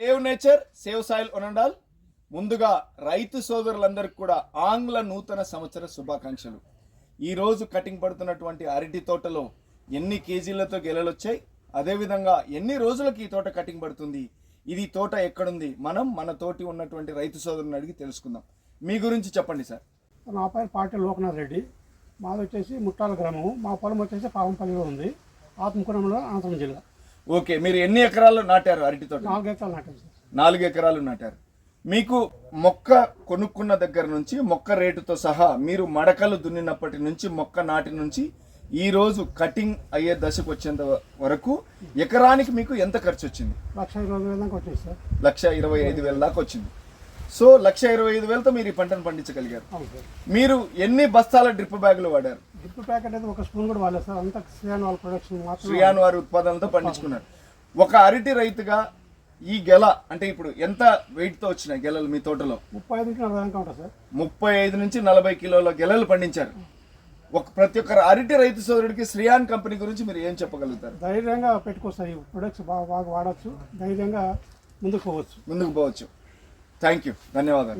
Save nature save soil ఒనండాల్. ముందుగా రైతు సోదరులందరికీ కూడా ఆంగ్ల నూతన సంవత్సర శుభాకాంక్షలు. ఈరోజు కటింగ్ పడుతున్నటువంటి అరటి తోటలో ఎన్ని కేజీలతో గెలలు వచ్చాయి అదేవిధంగా ఎన్ని రోజులకు ఈ తోట కటింగ్ పడుతుంది? ఇది తోట ఎక్కడుంది? మనం మన తోటి ఉన్నటువంటి రైతు సోదరుని అడిగి తెలుసుకుందాం. మీ గురించి చెప్పండి సార్. నా పేరు పాటి లోకనాథ్ రెడ్డి. మాది వచ్చేసి ముట్టాల గ్రామం మా పొలం వచ్చేసి పావంపల్లిలో ఉంది. ఆత్మకూరంలో అనంతరం జిల్లా. ఓకే మీరు ఎన్ని ఎకరాలు నాటారు అరటి తోట నాలుగు ఎకరాలు నాటాను సార్. నాలుగు ఎకరాలు నాటారు. మీకు మొక్క కొనుక్కున్న దగ్గర నుంచి మొక్క రేటుతో సహా మీరు మడకలు దున్నినప్పటి నుంచి మొక్క నాటి నుంచి ఈ రోజు కటింగ్ అయ్యే దశకు వచ్చేంత వరకు ఎకరానికి మీకు ఎంత ఖర్చు వచ్చింది? లక్ష ఇరవై ఐదు వేల దాకా వచ్చింది. సో లక్ష ఇరవై ఐదు వేలతో మీరు ఈ పంటను పండించగలిగారు. మీరు ఎన్ని బస్తాల డ్రిప్ బ్యాగులు వాడారు? డ్రిప్ ప్యాకెట్ అయితే ఒక స్పూన్ కూడా వాడలేదు సార్. అంతా శ్రీయాన్ వాళ్ళ ప్రొడక్షన్ శ్రీయాన్ వారి ఉత్పాదనలతో పండించుకున్నారు. ఒక అరటి రైతుగా ఈ గెల అంటే ఇప్పుడు ఎంత weight తో వచ్చినాయి గెలలు మీ తోటలో? ముప్పై ఐదు నుంచి నలభై సార్. ముప్పై ఐదు నుంచి నలభై కిలోల గెలలు పండించారు. ఒక ప్రతి ఒక్క అరటి రైతు సోదరుడికి శ్రీయాన్ కంపెనీ గురించి మీరు ఏం చెప్పగలుగుతారు? ధైర్యంగా పెట్టుకోవచ్చు ఈ ప్రొడక్ట్స్ బాగా బాగా వాడచ్చు. ధైర్యంగా ముందుకు పోవచ్చు. ముందుకు పోవచ్చు. ಥ್ಯಾಂಕ್ ಯು ಧನ್ಯವಾದ